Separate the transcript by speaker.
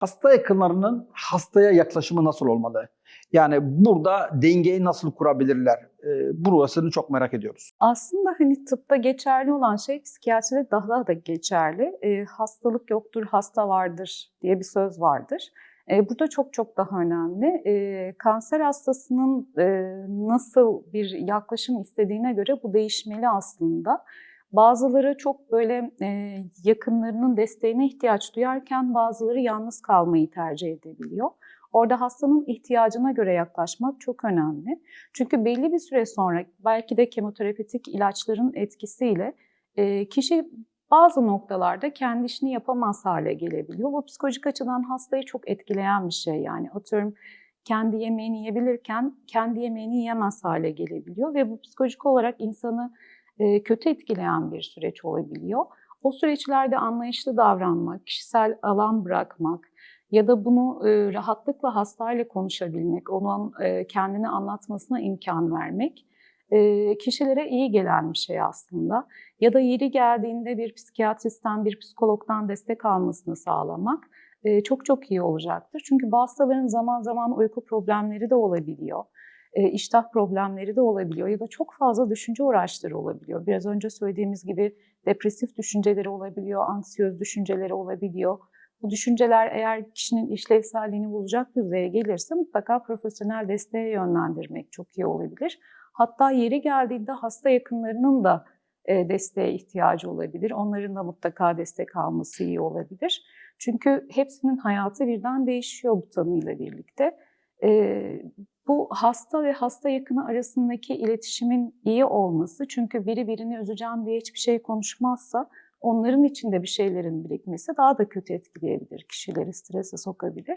Speaker 1: Hasta yakınlarının hastaya yaklaşımı nasıl olmalı? Yani burada dengeyi nasıl kurabilirler? Ee, burasını çok merak ediyoruz.
Speaker 2: Aslında hani tıpta geçerli olan şey psikiyatride daha da geçerli. E, hastalık yoktur, hasta vardır diye bir söz vardır. E, burada çok çok daha önemli. E, kanser hastasının e, nasıl bir yaklaşım istediğine göre bu değişmeli aslında. Bazıları çok böyle e, yakınlarının desteğine ihtiyaç duyarken bazıları yalnız kalmayı tercih edebiliyor. Orada hastanın ihtiyacına göre yaklaşmak çok önemli. Çünkü belli bir süre sonra belki de kemoterapetik ilaçların etkisiyle e, kişi bazı noktalarda kendi işini yapamaz hale gelebiliyor. Bu psikolojik açıdan hastayı çok etkileyen bir şey yani. Atıyorum kendi yemeğini yiyebilirken kendi yemeğini yiyemez hale gelebiliyor ve bu psikolojik olarak insanı kötü etkileyen bir süreç olabiliyor. O süreçlerde anlayışlı davranmak, kişisel alan bırakmak ya da bunu e, rahatlıkla hastayla konuşabilmek, onun e, kendini anlatmasına imkan vermek e, kişilere iyi gelen bir şey aslında. Ya da yeri geldiğinde bir psikiyatristten, bir psikologdan destek almasını sağlamak e, çok çok iyi olacaktır. Çünkü bu hastaların zaman zaman uyku problemleri de olabiliyor. E, iştah problemleri de olabiliyor ya da çok fazla düşünce uğraşları olabiliyor. Biraz önce söylediğimiz gibi depresif düşünceleri olabiliyor, anksiyöz düşünceleri olabiliyor. Bu düşünceler eğer kişinin işlevselliğini bulacak düzeye gelirse mutlaka profesyonel desteğe yönlendirmek çok iyi olabilir. Hatta yeri geldiğinde hasta yakınlarının da e, desteğe ihtiyacı olabilir. Onların da mutlaka destek alması iyi olabilir. Çünkü hepsinin hayatı birden değişiyor bu tanıyla birlikte. E, bu hasta ve hasta yakını arasındaki iletişimin iyi olması çünkü biri birini üzeceğim diye hiçbir şey konuşmazsa onların içinde bir şeylerin birikmesi daha da kötü etkileyebilir, kişileri strese sokabilir.